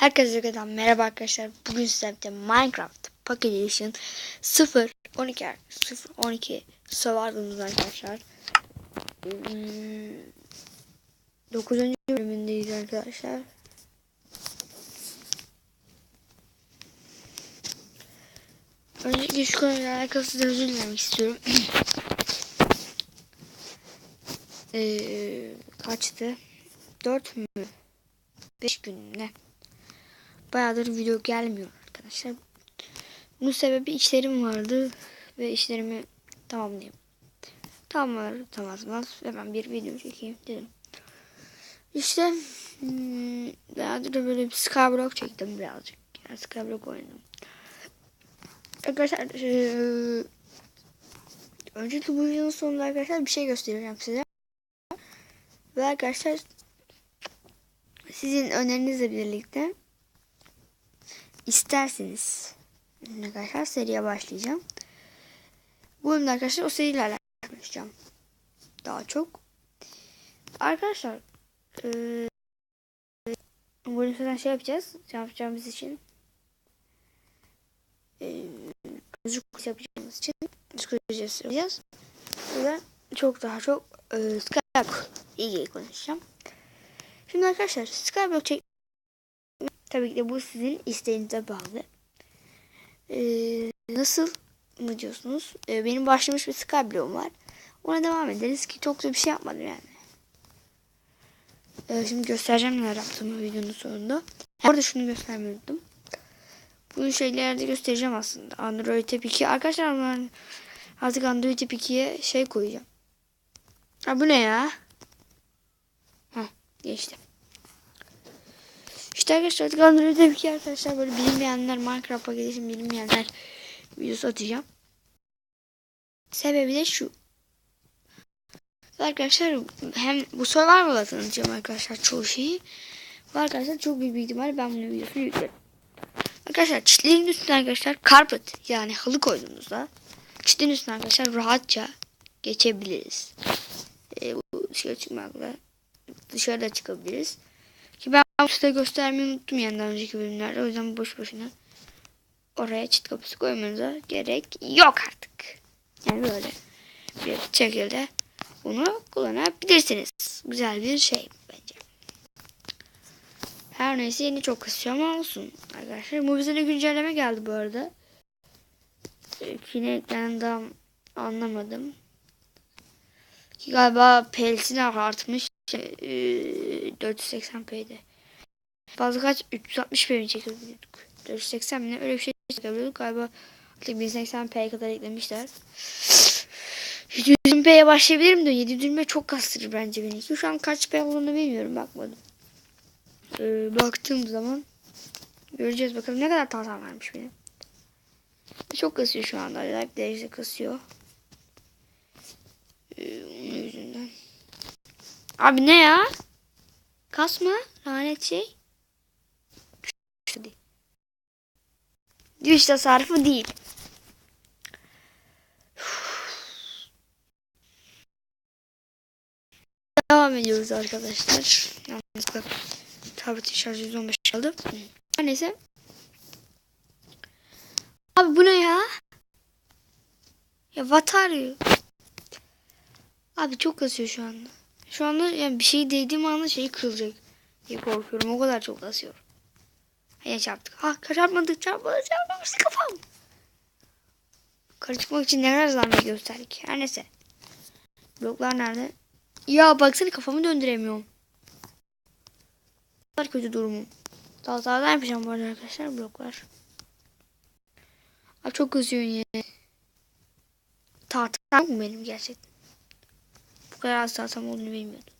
Herkese kadar merhaba arkadaşlar. Bugün sizlerle Minecraft Pocket Edition 0 12 0 12 Survival'ımız arkadaşlar. Hmm, 9. bölümündeyiz arkadaşlar. Öncelikle şu konuyla alakalı size özür dilemek istiyorum. ee, kaçtı? 4 mü? 5 gün ne? Bayağıdır video gelmiyor arkadaşlar. Bunun sebebi işlerim vardı ve işlerimi tamamlayayım. Tamamlar tamamlamaz hemen bir video çekeyim dedim. İşte hmm, bayağıdır böyle bir Skyblock çektim birazcık. Yani Skyblock oynadım. Arkadaşlar ee, öncelikle bu videonun sonunda arkadaşlar bir şey göstereceğim size. Ve arkadaşlar sizin önerinizle birlikte isterseniz arkadaşlar seriye başlayacağım. Bu bölümde arkadaşlar o seriyle alakalı konuşacağım. Daha çok. Arkadaşlar ee, bu bölümden şey yapacağız. Şey yapacağımız için ee, müzik yapacağımız için psikolojisi yapacağız. Ve çok daha çok e, Skyblock ilgili konuşacağım. Şimdi arkadaşlar Skyblock çek tabii ki de bu sizin isteğinize bağlı. Ee, nasıl mı diyorsunuz? Ee, benim başlamış bir Skyblock'um var. Ona devam ederiz ki çok da bir şey yapmadım yani. Ee, şimdi göstereceğim neler yaptığımı videonun sonunda. Orada şunu göstermeyi unuttum. Bu şeyleri de göstereceğim aslında. Android Tip 2. Arkadaşlar ben artık Android Tip 2'ye şey koyacağım. Ha bu ne ya? Heh geçti. İşte arkadaşlar Android Tip 2 arkadaşlar böyle bilinmeyenler Minecraft'a gelişim bilinmeyenler videosu atacağım. Sebebi de şu. Arkadaşlar hem bu survival'a tanıtacağım arkadaşlar çoğu şeyi. Arkadaşlar çok büyük bir ihtimalle ben bunu videosunu yüklerim. Arkadaşlar çitlerin üstüne arkadaşlar carpet yani halı koyduğumuzda çitlerin üstüne arkadaşlar rahatça geçebiliriz. Ee, bu dışarı çıkmakla dışarıda çıkabiliriz. Bu size göstermeyi unuttum yani daha önceki bölümlerde. O yüzden boş boşuna oraya çit kapısı koymanıza gerek yok artık. Yani böyle bir şekilde bunu kullanabilirsiniz. Güzel bir şey bence. Her neyse yeni çok kasıyor ama olsun arkadaşlar. Bu bize de güncelleme geldi bu arada. Kine eklenden anlamadım. Ki galiba PLC'ne artmış. E, 480p'de. Fazla kaç? 360p mi çekebiliyorduk? 480 mi? Öyle bir şey çekebiliyorduk. Galiba artık 1080p'ye kadar eklemişler. 720p'ye başlayabilirim de 720p çok kastırır bence beni. Şu an kaç p olduğunu bilmiyorum. Bakmadım. Ee, baktığım zaman göreceğiz bakalım ne kadar tahtam varmış benim. Çok kasıyor şu anda. Acayip derecede kasıyor. Ee, onun yüzünden. Abi ne ya? Kasma. Lanet şey. Güç tasarrufu değil. Devam ediyoruz arkadaşlar. Yanlışlıkla tabletin şarjı 115 kaldı. Her neyse. Abi bu ne ya? Ya you? Abi çok kasıyor şu anda. Şu anda yani bir şey değdiğim anda şey kırılacak diye korkuyorum. O kadar çok kasıyor. Hayır çarptık. Ha çarpmadık çarpmadık çarpmamıştı kafam. Yukarı çıkmak için ne kadar zahmet gösterdik. Her neyse. Bloklar nerede? Ya baksana kafamı döndüremiyorum. Kadar kötü durumum. Daha daha yapacağım bu arada arkadaşlar bloklar. Abi çok kızıyor yine. Tahtam mı benim gerçekten? Bu kadar az tahtam olduğunu bilmiyordum.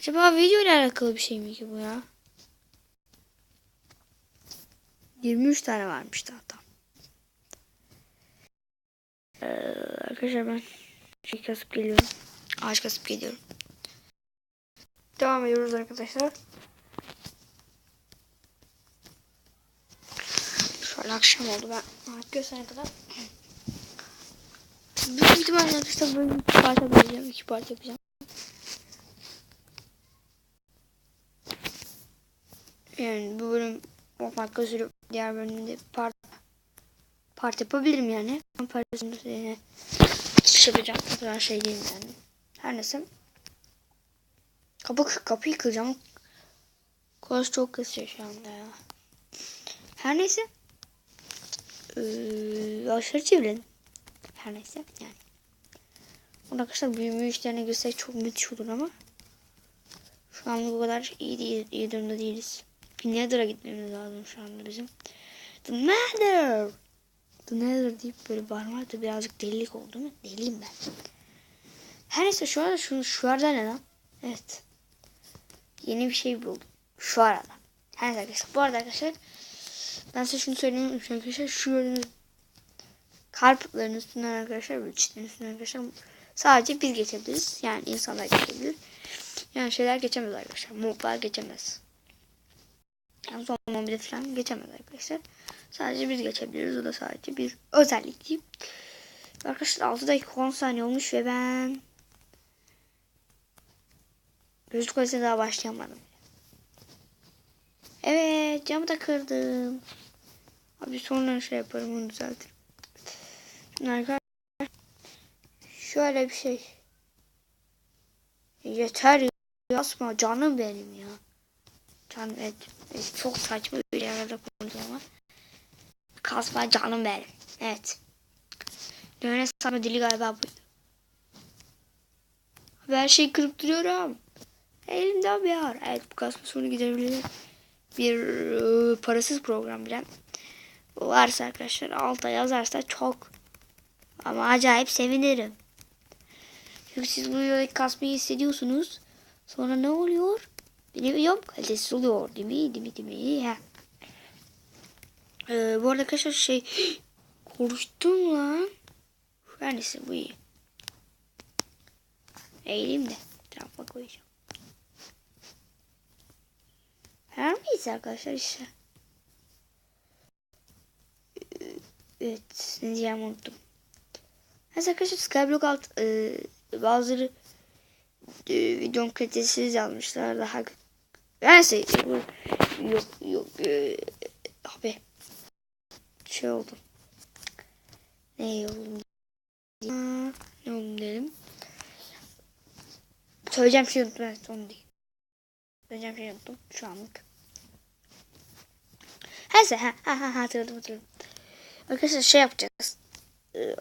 Acaba video ile alakalı bir şey mi ki bu ya? 23 tane varmış tahtam. Ee, arkadaşlar ben şey kasıp geliyorum. Ağaç kasıp geliyorum. Devam ediyoruz arkadaşlar. Şöyle akşam oldu ben gösterene kadar. Büyük ihtimalle arkadaşlar böyle parça böleceğim. iki parça yapacağım. Yani bu bölüm dakika sürüp diğer bölümde part part yapabilirim yani. Parasını yine şey yapacağım. O kadar şey değil yani. Her neyse. Kapı, kapıyı kıracağım. Koz çok kısıyor şu anda ya. Her neyse. Ee, aşağı çevirelim. Her neyse yani. Burada arkadaşlar büyüme işlerine girsek çok müthiş olur ama. Şu an bu kadar iyi değil, iyi durumda değiliz. Nether'a gitmemiz lazım şu anda bizim. The Nether! The Nether deyip böyle bağırmak da birazcık delilik oldu mu? Deliyim ben. Her neyse şu arada şu, şu arada ne lan? Evet. Yeni bir şey buldum. Şu arada. Her neyse arkadaşlar. Bu arada arkadaşlar ben size şunu söyleyeyim arkadaşlar. Şu gördüğünüz karputların üstünden arkadaşlar böyle çitlerin üstünden arkadaşlar sadece biz geçebiliriz. Yani insanlar geçebilir. Yani şeyler geçemez arkadaşlar. Moblar geçemez. Yani son mobilde falan geçemez arkadaşlar. Sadece biz geçebiliriz. O da sadece bir özellik değil. Arkadaşlar 6 dakika 10 saniye olmuş ve ben Gözlük oyasına daha başlayamadım. Evet camı da kırdım. Abi sonra şey yaparım onu düzeltirim. Şimdi arkadaşlar şöyle bir şey. Yeter ya. Asma canım benim ya. Canım evet. evet, Çok saçma bir yerde konuşuyorum ama. Kasma canım benim. Evet. Döne sarma dili galiba. Abi her şeyi kırıp duruyorum. Elimde bir var. Evet bu kasma sonu gidebilir. Bir e, parasız program bilen. Varsa arkadaşlar alta yazarsa çok ama acayip sevinirim. Çünkü siz bu kasmayı hissediyorsunuz. Sonra ne oluyor? Bilmiyorum. Kalitesiz oluyor. Değil mi? Değil mi? Değil mi? Ha. Ee, bu arada arkadaşlar şey konuştum lan. Her neyse bu iyi. Eğileyim de tarafa koyacağım. Her neyse arkadaşlar işte. Ee, Evet. Ne diyeceğimi unuttum. Neyse arkadaşlar Skyblock alt e, bazıları e, videonun kalitesiz yazmışlar daha neyse bu yok yok e, abi. Şey oldu. Ne Aa, ne oldu diyelim söyleyeceğim şey unuttum evet onu değil. Söyleyeceğim şey unuttum şu anlık. Neyse ha ha ha hatırladım hatırladım. Arkadaşlar şey yapacağız. Ee,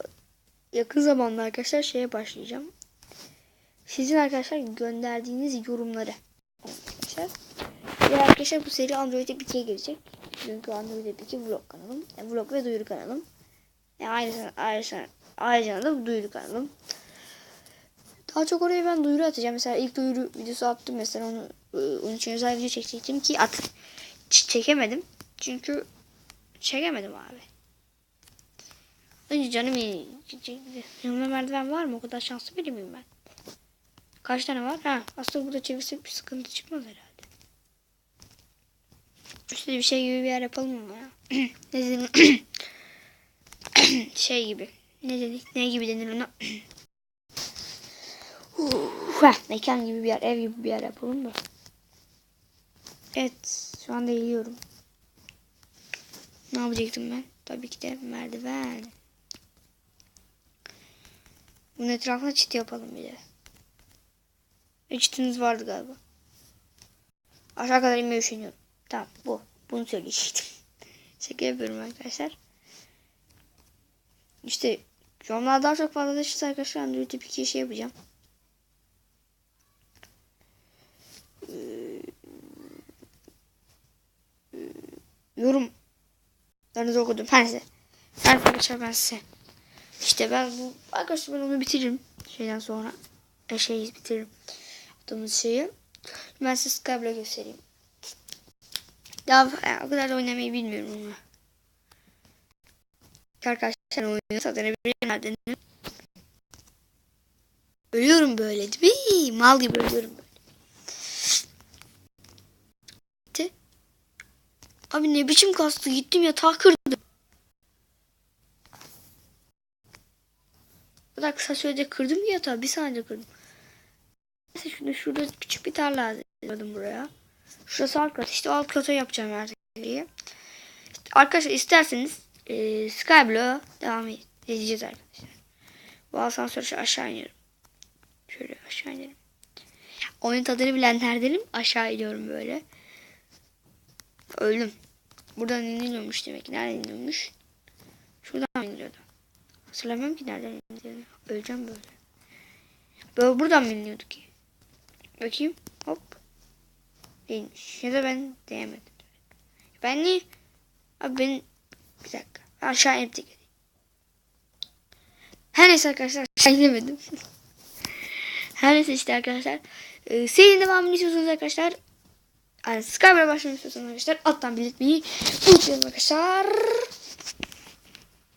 yakın zamanda arkadaşlar şeye başlayacağım. Sizin arkadaşlar gönderdiğiniz yorumları. Arkadaşlar. Ve arkadaşlar bu seri Android'e ikiye gelecek. Çünkü Android'e iki vlog kanalım. Yani vlog ve duyuru kanalım. Yani ayrıca, ayrıca, ayrıca da duyuru kanalım. Daha çok oraya ben duyuru atacağım. Mesela ilk duyuru videosu attım. Mesela onu onun için özel video çekecektim ki at çekemedim. Çünkü çekemedim abi. Önce canım iyi. Merdiven var mı? O kadar şanslı biri miyim ben? Kaç tane var? Ha, aslında burada çevirsek bir sıkıntı çıkmaz herhalde. İşte bir şey gibi bir yer yapalım ama ya. ne denir? şey gibi. Ne dedik? Ne gibi denir ona? Mekan gibi bir yer, ev gibi bir yer yapalım da. Evet, şu anda eğiliyorum. Ne yapacaktım ben? Tabii ki de merdiven. Bunun etrafına çit yapalım bir de. Çitiniz vardı galiba. Aşağı kadar inmeye üşeniyorum. Tamam bu. Bunu söyleyecektim. Şaka yapıyorum arkadaşlar. İşte yorumlar daha çok fazlalaşırsa arkadaşlar Android tip 2 şey yapacağım. Ee, yorumlarınızı okudum. Her neyse. Arkadaşlar ben size. İşte ben bu arkadaşlar ben onu bitiririm. Şeyden sonra. E, şeyi bitiririm. Attığımız şeyi. Ben size Skyblock göstereyim. Daha yani o kadar da oynamayı bilmiyorum ama. Arkadaşlar oynuyor. Zaten nereden? Ölüyorum böyle değil mi? Mal gibi ölüyorum böyle. Abi ne biçim kastı gittim yatağı kırdım. O kadar kısa sürede kırdım ki yatağı. Bir saniyede kırdım. Neyse şimdi şurada küçük bir tarla hazırladım buraya. Şurası alt kat. İşte alt kata yapacağım yerleri. İşte arkadaşlar isterseniz e, Skyblock'a devam edeceğiz arkadaşlar. Bu asansörü aşağı iniyorum. Şöyle aşağı inelim. Oyun tadını bilenlerdenim. Aşağı iniyorum böyle. Öldüm. Buradan iniliyormuş demek ki. Nereden iniliyormuş? Şuradan iniliyordu? Hatırlamıyorum ki nereden iniliyordu. Öleceğim böyle. Böyle buradan mı iniliyordu ki? Bakayım. Hop. Değilmiş. Ya da ben diyemedim. Ben niye? Abi ben... Bir dakika. Aşağı inip de geleyim. Her neyse arkadaşlar aşağı inemedim. Her neyse işte arkadaşlar. Ee, serinin devamını istiyorsanız arkadaşlar. Yani Skype'a başlamak istiyorsanız arkadaşlar alttan belirtmeyi unutmayın arkadaşlar.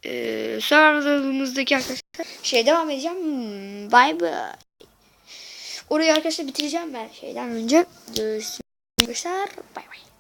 Ee, serverlarımızdaki arkadaşlar şey devam edeceğim. Hmm, Bye bye. Orayı arkadaşlar bitireceğim ben şeyden önce. Görüşürüz besar bye bye